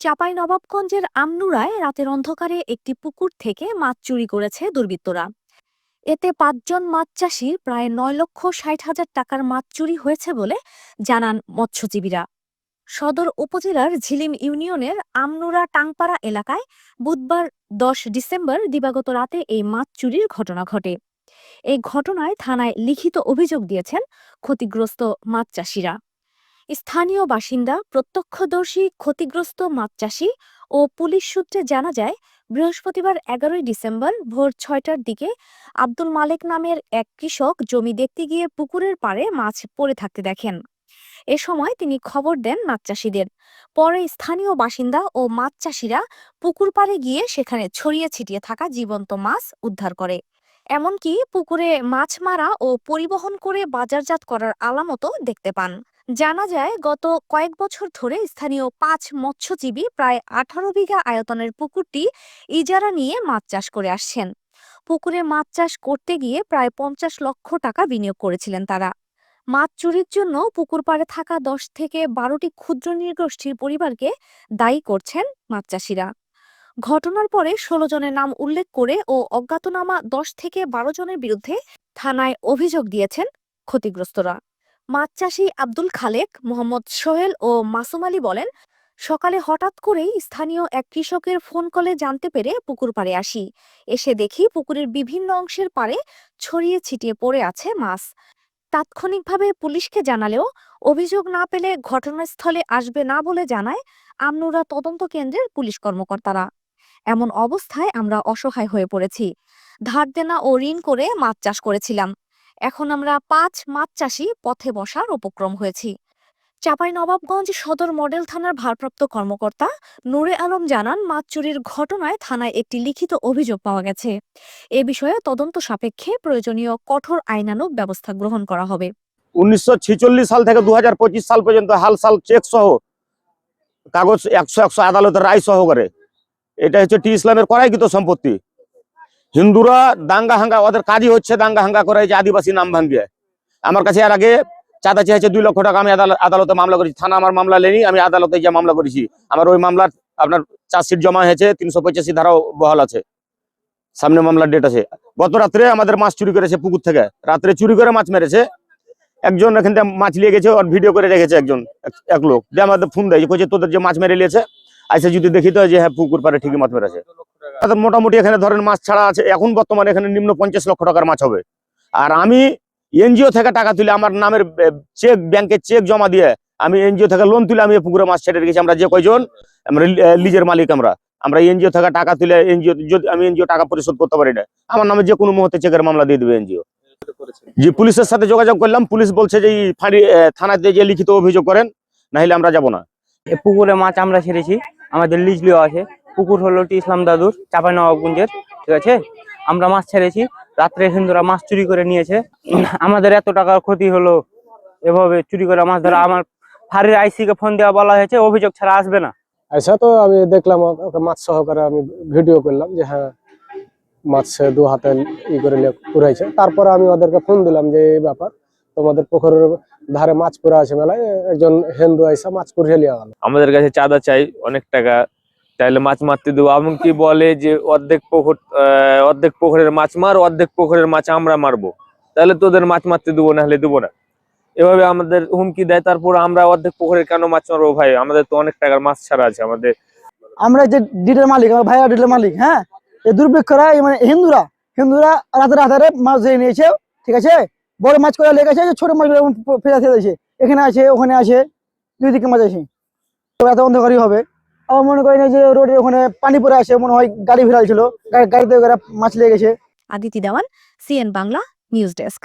চাঁপাই নবাবগঞ্জের আমনুরায় রাতের অন্ধকারে একটি পুকুর থেকে মাছ চুরি করেছে দুর্বৃত্তরা। এতে পাঁচজন মাছ চাষির প্রায় নয় লক্ষ ষাট হাজার টাকার মাছ চুরি হয়েছে বলে জানান মৎস্যজীবীরা। সদর উপজেলার ঝিলিম ইউনিয়নের আমনুরা টাংপাড়া এলাকায় বুধবার দশ ডিসেম্বর দিবাগত রাতে এই মাছ চুরির ঘটনা ঘটে। এই ঘটনায় থানায় লিখিত অভিযোগ দিয়েছেন ক্ষতিগ্রস্ত মাছ চাষিরা। স্থানীয় বাসিন্দা, প্রত্যক্ষদর্শী, ক্ষতিগ্রস্ত মাছ চাষি ও পুলিশ সূত্রে জানা যায়, বৃহস্পতিবার এগারোই ডিসেম্বর ভোর ছয়টার দিকে আব্দুল মালেক নামের এক কৃষক জমি দেখতে গিয়ে পুকুরের পাড়ে মাছ পড়ে থাকতে দেখেন। এ সময় তিনি খবর দেন মাছ চাষিদের। পরে স্থানীয় বাসিন্দা ও মাছ চাষিরা পুকুর পাড়ে গিয়ে সেখানে ছড়িয়ে ছিটিয়ে থাকা জীবন্ত মাছ উদ্ধার করে। এমনকি পুকুরে মাছ মারা ও পরিবহন করে বাজারজাত করার আলামতও দেখতে পান। জানা যায়, গত কয়েক বছর ধরে স্থানীয় পাঁচ মৎস্যজীবী প্রায় আঠারো বিঘা আয়তনের পুকুরটি ইজারা নিয়ে মাছ চাষ করে আসছেন। পুকুরে মাছ চাষ করতে গিয়ে প্রায় পঞ্চাশ লক্ষ টাকা বিনিয়োগ করেছিলেন তারা। মাছ চুরির জন্য পুকুর পাড়ে থাকা দশ থেকে বারোটি ক্ষুদ্র নৃগোষ্ঠীর পরিবারকে দায়ী করছেন মাছ চাষিরা। ঘটনার পরে ষোলো জনের নাম উল্লেখ করে ও অজ্ঞাতনামা দশ থেকে বারো জনের বিরুদ্ধে থানায় অভিযোগ দিয়েছেন ক্ষতিগ্রস্তরা। মাছ চাষি আব্দুল খালেক, মোহাম্মদ সোহেল ও মাসুম আলী বলেন, সকালে হঠাৎ করেই স্থানীয় এক কৃষকের ফোন কলে জানতে পেরে পুকুর পাড়ে আসি। এসে দেখি পুকুরের বিভিন্ন অংশের পাড়ে ছড়িয়ে ছিটিয়ে পড়ে আছে মাছ। তাৎক্ষণিকভাবে পুলিশকে জানালেও অভিযোগ না পেলে ঘটনাস্থলে আসবে না বলে জানায় আমনুরা তদন্ত কেন্দ্রের পুলিশ কর্মকর্তারা। এমন অবস্থায় আমরা অসহায় হয়ে পড়েছি। ধার দেনা ও ঋণ করে মাছ চাষ করেছিলাম। এখন আমরা পাঁচ মাছ চাষি পথে বসার উপক্রম হয়েছি। চাঁপাই নবাবগঞ্জ সদর মডেল থানার ভারপ্রাপ্ত কর্মকর্তা নূরে আলম জানান, মাছ চুরির ঘটনায় থানায় একটি লিখিত অভিযোগ পাওয়া গেছে। এ বিষয়ে তদন্ত সাপেক্ষে প্রয়োজনীয় কঠোর আইনানুগ ব্যবস্থা গ্রহণ করা হবে। উনিশশো ছেচল্লিশ সাল থেকে দু হাজার পঁচিশ সাল পর্যন্ত হাল সাল চেক সহ কাগজ একশো একশো আদালতের রায় সহকারে। এটা হচ্ছে টি ইসলামের করাইকৃত সম্পত্তি। হিন্দুরা দাঙ্গা হাঙ্গা, ওদের কাজই হচ্ছে দাঙ্গা হাঙ্গা করে যে আদিবাসী নাম ভাঙ্গিয়ে আমার কাছে এর আগে চাঁদা চেয়েছে দুই লক্ষ টাকা, আমি আদালত- মামলা করেছি। থানা আমার মামলা লেনি আমি আদালতে যে মামলা করেছি। আমার ওই মামলার আপনার চার্জশিট জমা হয়েছে, তিনশো পঁচাশি ধারাও বহাল আছে। সামনে মামলার ডেট আছে। গত রাত্রে আমাদের মাছ চুরি করেছে পুকুর থেকে। রাত্রে চুরি করে মাছ মেরেছে। একজন এখান থেকে মাছ নিয়ে গেছে, ওর ভিডিও করে রেখেছে একজন, এক- লোক। যে আমাদের ফোন দেয় কইছে তোদের যে মাছ মেরে নিয়েছে আইসে যদি দেখি তো যে হ্যাঁ পুকুর পারে ঠিকই মাছ মেরেছে তাদের মোটামুটি এখানে ধরেন মাছ ছাড়া আছে, এখন বর্তমানে এখানে নিম্ন পঞ্চাশ লক্ষ টাকার মাছ হবে। আর আমি এনজিও থেকে টাকা তুলে আমার নামের চেক ব্যাংকে চেক জমা দিয়ে আমি এনজিও থেকে লোন তুলে আমি পুকুরে মাছ ছেড়ে রেখেছি। আমরা যে কয়জন, আমরা লিজের মালিক আমরা। আমরা এনজিও থেকে টাকা তুলে এনজিও, যদি আমি এনজিও টাকা পরিশোধ করতে পারি না, আমার নামে যে কোনো মুহূর্তে চেকের মামলা দিয়ে দেবে এনজিও। যে পুলিশের সাথে যোগাযোগ করলাম, পুলিশ বলছে যে ফাঁড়ি থানাতে যে লিখিত অভিযোগ করেন না হলে আমরা যাব না। পুকুরে মাছ আমরা ছেড়েছি। আমাদের লিজ লিও আছে। পুকুর হলো ইসলাম দাদুর, চাপাই নবাবগঞ্জের, ঠিক আছে? আমরা মাছ ছেড়েছি। রাত্রে হিন্দুরা মাছ চুরি করে নিয়েছে। আমাদের এত টাকার ক্ষতি হলো এভাবে চুরি করে মাছ ধরা। আমার ফাঁড়ির আইসি কে ফোন দেওয়া বলা হয়েছে, অভিযোগ ছাড়া আসবে না। আচ্ছা তো আমি দেখলাম ওকে মাছ সহকারে আমি ভিডিও করলাম যে হ্যাঁ মাছ দু হাতে ই করে পুরাইছে তারপরে আমি ওদেরকে ফোন দিলাম যে, এই ব্যাপার, তোমাদের পুকুরের ধারে মাছ পুরা আছে মেলায় একজন হিন্দু আইসা মাছ লিয়া গেল। আমাদের কাছে চাঁদা চাই অনেক টাকা। চাইলে মাছ মারতে দেবো। এমনকি বলে যে অর্ধেক পুকুর আহ, অর্ধেক পুকুরের মাছ মার অর্ধেক পুকুরের মাছ আমরা মারবো। তাহলে তোদের মাছ মারতে দেবো না হলে দেবো না। এভাবে আমাদের হুমকি দেয় তারপর আমরা অর্ধেক পুকুরের কেন মাছ মারবো ভাই? আমাদের তো অনেক টাকার মাছ ছাড়া আছে আমাদের। আমরা যে ডিটের মালিক আমার ভাইয়া ডিটের মালিক হ্যাঁ? এই দুর্ভিক্ষরা মানে হিন্দুরা হিন্দুরা রাতে রাতে মাছ ধরে নিয়েছে ঠিক আছে? বড় মাছ করে লেগেছে যে ছোট মাছ ফেরা ফেলে দিয়েছে। এখানে আছে, ওখানে আছে, দুই দিকে মাছ আছে। তো এত অন্ধকারই হবে। আমার মনে করি না যে রোডের ওখানে পানি পড়ে আসে মনে হয় গাড়ি ফেরাল ছিল। গাড়িতে মাছ লেগেছে। Aditi Dewan, CN Bangla, news desk.